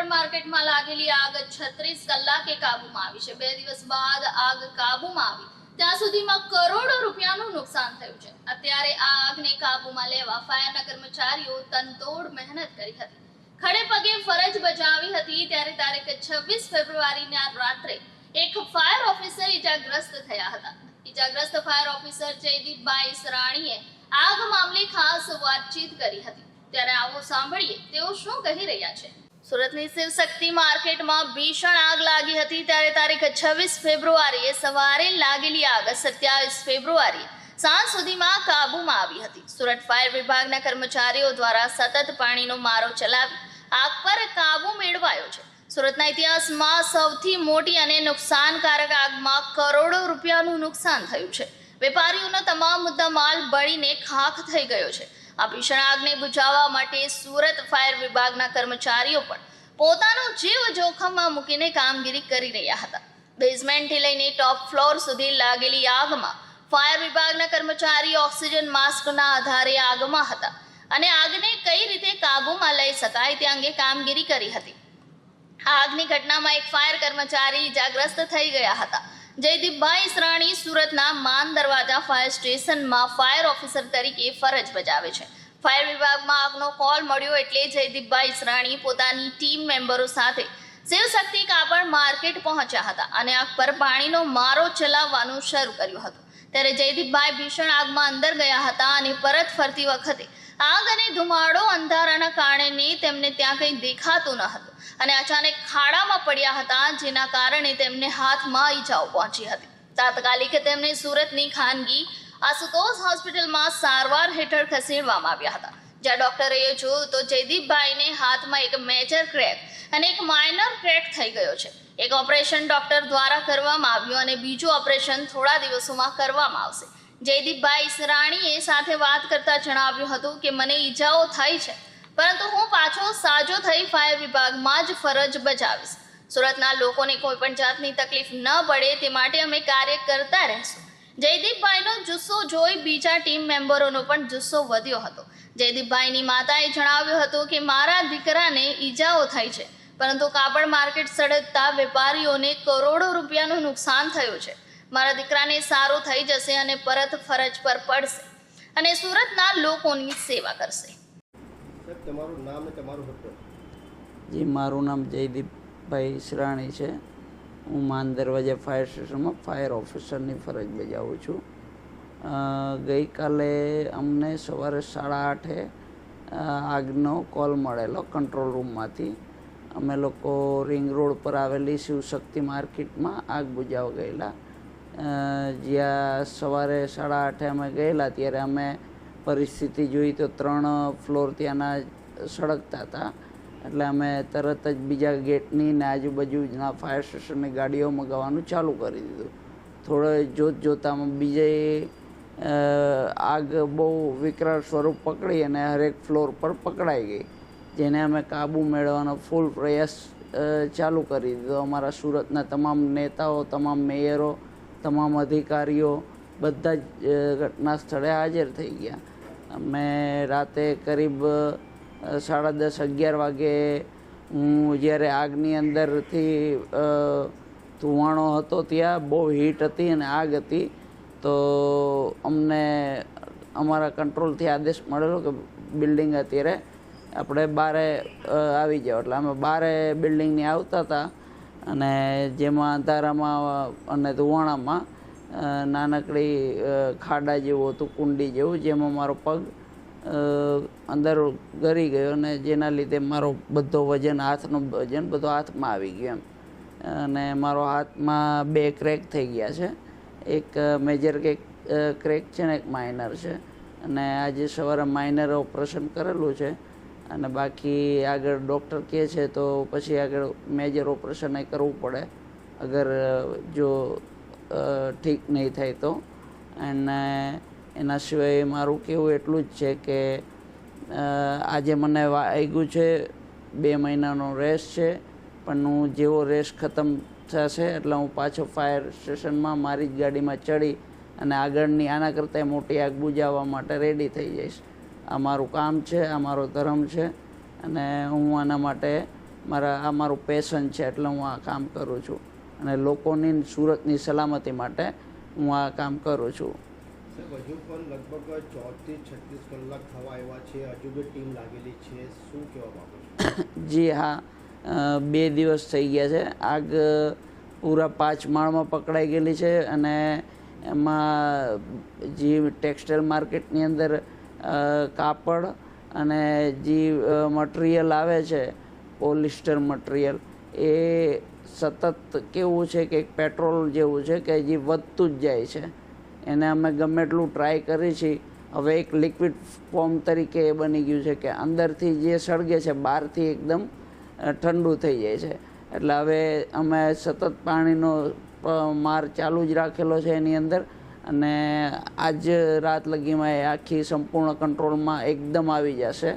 કાપડ માર્કેટમાં લાગેલી આગ છત્રીસ કલાકે કાબુમાં આવી છે. બે દિવસ બાદ આગ કાબુમાં આવી. ત્યાં સુધીમાં કરોડો રૂપિયાનું નુકસાન થયું છે. અત્યારે આ આગને કાબુમાં લેવા ફાયરના કર્મચારીઓ તનતોડ મહેનત કરી હતી. ખડે પગે ફરજ બજાવી હતી ત્યારે તારીખ છવ્વીસ ફેબ્રુઆરીના રાત્રે એક ફાયર ઓફિસર ઈજાગ્રસ્ત થયા હતા. ઈજાગ્રસ્ત ફાયર ઓફિસર જયદીપભાઈ સરાણીએ આગ મામલે ખાસ વાતચીત કરી હતી. ત્યારે આવો સાંભળીએ તેઓ શું કહી રહ્યા છે. સુરતની શિવશક્તિ માર્કેટમાં ભીષણ આગ લાગી હતી ત્યારે તારીખ છવ્વીસ ફેબ્રુઆરીએ સવારે લાગેલી આગ સત્યાવીસ ફેબ્રુઆરીએ સાંજ સુધીમાં કાબૂમાં આવી હતી. સુરત ફાયર વિભાગના કર્મચારીઓ દ્વારા સતત પાણીનો મારો ચલાવી આગ પર કાબુ મેળવાયો છે. સુરતના ઇતિહાસમાં સૌથી મોટી અને નુકસાનકારક આગમાં કરોડો રૂપિયાનું નુકસાન થયું છે. વેપારીઓનો તમામ મુદ્દા માલ બળીને ખાખ થઈ ગયો છે. આ ભીષણ આગને બુઝાવવા માટે સુરત ફાયર વિભાગના કર્મચારીઓ પણ પોતાનો જીવ જોખમમાં મૂકીને કામગીરી કરી રહ્યા હતા. બેઝમેન્ટથી લઈને ટોપ ફ્લોર સુધી લાગેલી આગમાં ફાયર વિભાગના કર્મચારી ઓક્સિજન માસ્કના આધારે આગમાં હતા અને આગને કઈ રીતે કાબૂમાં લઈ શકાય તે અંગે કામગીરી કરી હતી. આ આગની ઘટનામાં એક ફાયર કર્મચારી ઇજાગ્રસ્ત થઈ ગયા હતા. જયદીપભાઈ ઈસરાણી સુરતના માન દરવાજા ફાયર સ્ટેશનમાં ફાયર ઓફિસર તરીકે ફરજ બજાવે છે. ફાયર વિભાગમાં આગનો કોલ મળ્યો એટલે જયદીપભાઈ ઈસરાણી પોતાની ટીમ મેમ્બરો સાથે શિવશક્તિ કાપડ માર્કેટ પહોંચ્યા હતા અને આગ પર પાણીનો મારો ચલાવવાનું શરૂ કર્યું હતું. ત્યારે જયદીપભાઈ ભીષણ આગમાં અંદર ગયા હતા અને પરત ફરતી વખતે આગ અને ધુમાડો અંધારાના કારણે તેમને ત્યાં કંઈ દેખાતું ન હતું. અને અચાનક ખાડામાં પડ્યા હતા, જેના કારણે તેમને હાથમાં ઈજાઓ પહોંચી હતી. તાત્કાલિક તેમને સુરતની ખાનગી આશુતોષ હોસ્પિટલમાં સારવાર હેઠળ ખસેડવામાં આવ્યા હતા. જ્યાં ડોક્ટરે જોયું તો જયદીપભાઈને હાથમાં એક મેજર ક્રેક અને એક માઇનર ક્રેક થઈ ગયો છે. એક ઓપરેશન ડોક્ટર દ્વારા કરવામાં આવ્યું અને બીજું ઓપરેશન થોડા દિવસોમાં કરવામાં આવશે. જયદીપભાઈ ઈસરાણીએ સાથે વાત કરતા જણાવ્યું હતું કે મને ઈજાઓ થઈ છે, પરંતુ હું પાછો સાજો થઈ ફાયર વિભાગમાં જ ફરજ બજાવીશ. સુરતના લોકોને કોઈ પણ જાતની તકલીફ ન પડે તે માટે અમે કાર્ય કરતા રહેશું. જયદીપભાઈનો જુસ્સો જોઈ બીજા ટીમ મેમ્બરોનો પણ જુસ્સો વધ્યો હતો. જયદીપભાઈની માતાએ જણાવ્યું હતું કે મારા દીકરાને ઈજાઓ થઈ છે, પરંતુ કાપડ માર્કેટ સળગતા વેપારીઓને કરોડો રૂપિયાનું નુકસાન થયું છે. મારા દીકરાને સારું થઈ જશે અને પરત ફરજ પર પડશે અને સુરતના લોકોની સેવા કરશે. તમારું નામ તમારું હોટલ જી મારું નામ જયદીપભાઈ ઈસરાણી છે. હું માન દરવાજા ફાયર સ્ટેશનમાં ફાયર ઓફિસરની ફરજ બજાવું છું. ગઈકાલે અમને સવારે સાડા આઠે આગનો કોલ મળેલો કંટ્રોલ રૂમમાંથી. અમે લોકો રિંગ રોડ પર આવેલી શિવશક્તિ માર્કેટમાં આગ બુજાવ ગયેલા. જ્યાં સવારે સાડા આઠે અમે ગયેલા, ત્યારે અમે પરિસ્થિતિ જોઈ તો ત્રણ ફ્લોર ત્યાંના સળગતા હતા. એટલે અમે તરત જ બીજા ગેટની ને આજુબાજુના ફાયર સ્ટેશનની ગાડીઓ મગાવવાનું ચાલુ કરી દીધું. થોડો જોત જોતામાં બીજે આગ બહુ વિકરાળ સ્વરૂપ પકડી અને હરેક ફ્લોર પર પકડાઈ ગઈ, જેને અમે કાબૂ મેળવવાનો ફૂલ પ્રયાસ ચાલુ કરી દીધો. અમારા સુરતના તમામ નેતાઓ, તમામ મેયરો તમામ અધિકારીઓ બધા જ ઘટના સ્થળે હાજર થઈ ગયા. અમે રાતે કરીબ સાડા દસ અગિયાર વાગે હું જ્યારે આગની અંદરથી ધુવાણો હતો ત્યાં, બહુ હીટ હતી અને આગ હતી, તો અમને અમારા કંટ્રોલથી આદેશ મળેલો કે બિલ્ડિંગ અત્યારે આપણે બારે આવી જાઓ એટલે અમે બારે બિલ્ડિંગની આવતા હતા અને જેમાં અંધારામાં અને ધુવાણામાં નાનકડી ખાડા જેવું હતું, કુંડી જેવું, જેમાં મારો પગ અંદર ગરી ગયો અને જેના લીધે મારો બધો વજન, હાથનું વજન બધો હાથમાં આવી ગયો એમ. અને મારો હાથમાં બે ક્રેક થઈ ગયા છે. એક મેજર કેક ક્રેક છે ને એક માઇનર છે. અને આજે સવારે માઇનર ઓપરેશન કરેલું છે. અને બાકી આગળ ડૉક્ટર કહે છે તો પછી આગળ મેજર ઓપરેશન એ કરવું પડે. અગર જો ઠીક નહીં થાય તો. અને એના સિવાય મારું કહેવું એટલું જ છે કે આજે મને વાગ્યું છે, બે મહિનાનો રેસ છે, પણ હું જેવો રેસ ખતમ થશે એટલે હું પાછો ફાયર સ્ટેશનમાં મારી જ ગાડીમાં ચડી અને આગળની આના કરતાં મોટી આગ બુજાવવા માટે રેડી થઈ જઈશ. આ મારું કામ છે આ મારો ધર્મ છે અને હું આના માટે મારા આ મારું પેશન છે એટલે હું આ કામ કરું છું. અને લોકોની સુરતની સલામતી માટે હું આ કામ કરું છું. હજુ પણ લગભગ ચોથી છત્રીસ કલાક થવા આવ્યા છે. હજુ બી ટીમ લાગેલી છે. શું કહેવા માંગો જી હા બે દિવસ થઈ ગયા છે. આગ પૂરા પાંચ માળમાં પકડાઈ ગયેલી છે અને એમાં જે ટેક્સટાઇલ માર્કેટની અંદર કાપડ અને જે મટીરિયલ આવે છે પોલિસ્ટર મટીરિયલ એ સતત કેવું છે કે એક પેટ્રોલ જેવું છે કે જે વધતું જ જાય છે. એને અમે ગમે એટલું ટ્રાય કરી છીએ હવે એક લિક્વિડ ફોર્મ તરીકે એ બની ગયું છે કે અંદરથી જે સળગે છે, બહારથી એકદમ ઠંડુ થઈ જાય છે. એટલે હવે અમે સતત પાણીનો માર ચાલુ જ રાખેલો છે એની અંદર. અને આજ રાત લગીમાં એ આખી સંપૂર્ણ કંટ્રોલમાં એકદમ આવી જશે.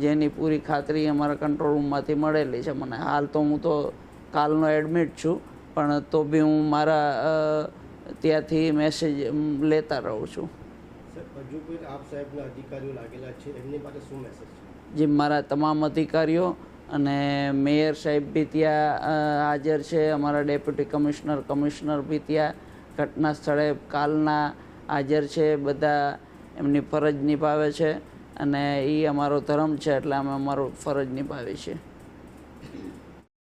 જેની પૂરી ખાતરી અમારા કંટ્રોલ રૂમમાંથી મળેલી છે. મને હાલ તો હું તો કાલનો એડમિટ છું પણ તો બી હું મારા ત્યાંથી મેસેજ લેતા રહું છું. જે મારા તમામ અધિકારીઓ અને મેયર સાહેબ બી ત્યાં હાજર છે. અમારા ડેપ્યુટી કમિશનર કમિશનર બી ત્યાં ઘટના સ્થળે કાલના હાજર છે, બધા એમની ફરજ નિભાવે છે અને એ અમારો ધર્મ છે એટલે અમે અમારો ફરજ નિભાવીએ છીએ.